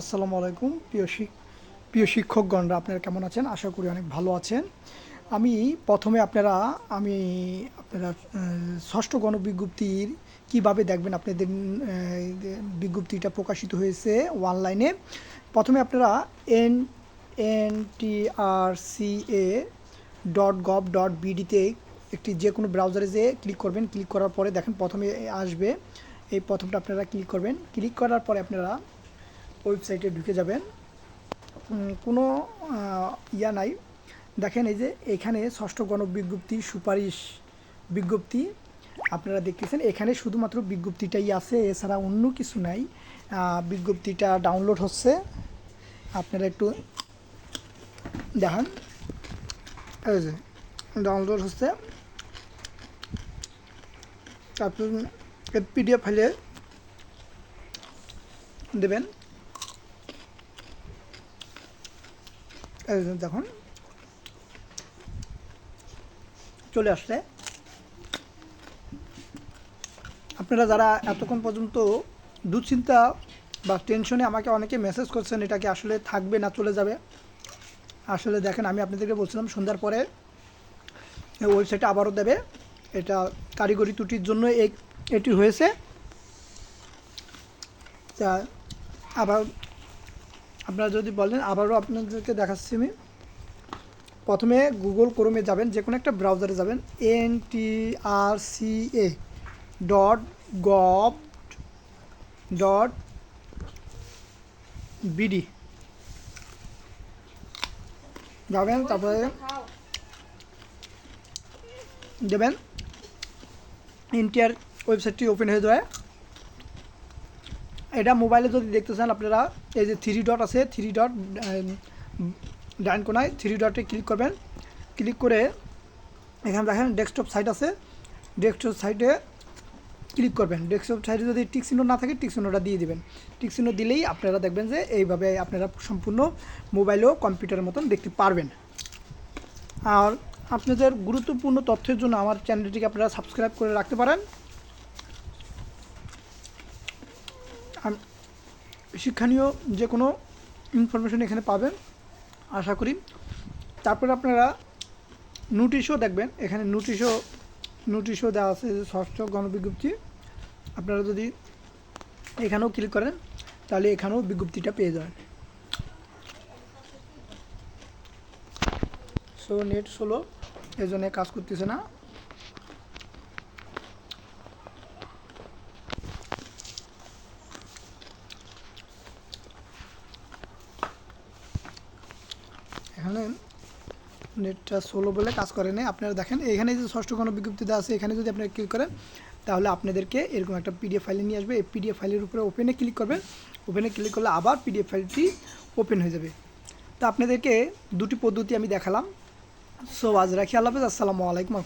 আসসালামু আলাইকুম। প্রিয় শিক, প্রিয় শিক্ষকগণরা, আপনারা কেমন আছেন? আশা করি অনেক ভালো আছেন। আমি প্রথমে আপনারা, আমি আপনারা ষষ্ঠ গণবিজ্ঞপ্তির কীভাবে দেখবেন আপনাদের বিজ্ঞপ্তিটা প্রকাশিত হয়েছে অনলাইনে। প্রথমে আপনারা N N T R C A dot gov dot বিডিতে একটি যে কোনো ব্রাউজারে যেয়ে ক্লিক করবেন। ক্লিক করার পরে দেখেন প্রথমে আসবে। এই প্রথমটা আপনারা ক্লিক করবেন। ক্লিক করার পরে আপনারা ওয়েবসাইটে ঢুকে যাবেন। কোনো ইয়া নাই। দেখেন এই যে এখানে ষষ্ঠ গণবিজ্ঞপ্তি সুপারিশ বিজ্ঞপ্তি আপনারা দেখতেছেন। এখানে শুধুমাত্র বিজ্ঞপ্তিটাই আছে, এছাড়া অন্য কিছু নাই। বিজ্ঞপ্তিটা ডাউনলোড হচ্ছে। আপনারা একটু দেখান। ডাউনলোড হচ্ছে। তারপর পিডিএফ ফাইলে দেবেন এই যে দেখুন। চলে আসলে। আপনারা যারা এতক্ষণ পর্যন্ত দুশ্চিন্তা বা টেনশনে আমাকে অনেকে মেসেজ করছেন, এটা কি আসলে থাকবে না চলে যাবে? আসলে দেখেন, আমি আপনাদেরকে বলছিলাম, সন্ধ্যার পরে ওয়েবসাইটে আবারও দেবে। এটা কারিগরি ত্রুটির জন্য এই এটি হয়েছে। তা আবার আপনারা যদি বলেন, আবারও আপনাদেরকে দেখাচ্ছি আমি। প্রথমে গুগল ক্রোমে যাবেন যে কোনো একটা ব্রাউজারে যাবেন N T R C A dot gov dot BD যাবেন, তারপরে দেবেন। ইন্ডিয়ার ওয়েবসাইটটি ওপেন হয়ে যাবে। এটা মোবাইলে যদি দেখতে চান আপনারা, এই যে থ্রি ডট আছে থ্রি ডট ডাইন কোনায় থ্রি ডটে ক্লিক করবেন। ক্লিক করে এখানে দেখেন ডেস্কটপ সাইট আছে। ডেস্কটপ সাইটে ক্লিক করবেন। ডেস্কটপ সাইটে যদি টিক চিহ্ন না থাকে টিক চিহ্নটা দিয়ে দেবেন। টিক চিহ্ন দিলেই আপনারা দেখবেন যে এইভাবে আপনারা সম্পূর্ণ মোবাইল ও কম্পিউটারের মতন দেখতে পারবেন। আর আপনাদের গুরুত্বপূর্ণ তথ্যের জন্য আমার চ্যানেলটিকে আপনারা সাবস্ক্রাইব করে রাখতে পারেন আম- শিক্ষণীয় যে কোনো ইনফরমেশন এখানে পাবেন, আশা করি। তারপরে আপনারা নোটিশও দেখবেন। এখানে নোটিশও নোটিশও দেওয়া আছে যে ষষ্ঠ গণবিজ্ঞপ্তি। আপনারা যদি এখানেও ক্লিক করেন, তাহলে এখানেও বিজ্ঞপ্তিটা পেয়ে যাবেন। সো নেট স্লো এই জন্য কাজ করতেছে না। এখানে নেটটা সোলো বলে কাজ করে নেই। আপনারা দেখেন, এখানে যে ষষ্ঠ কোনো বিজ্ঞপ্তিতে আছে, এখানে যদি আপনারা ক্লিক করেন, তাহলে আপনাদেরকে এরকম একটা পিডিএফ ফাইলে নিয়ে আসবে। এই পিডিএফ ফাইলের উপরে ওপেনে ক্লিক করবেন। ওপেনে ক্লিক করলে আবার পিডিএফ ফাইলটি ওপেন হয়ে যাবে। তো আপনাদেরকে দুটি পদ্ধতি আমি দেখালাম। সো আজ রাখি, আল্লাহ আসসালামু আলাইকুম।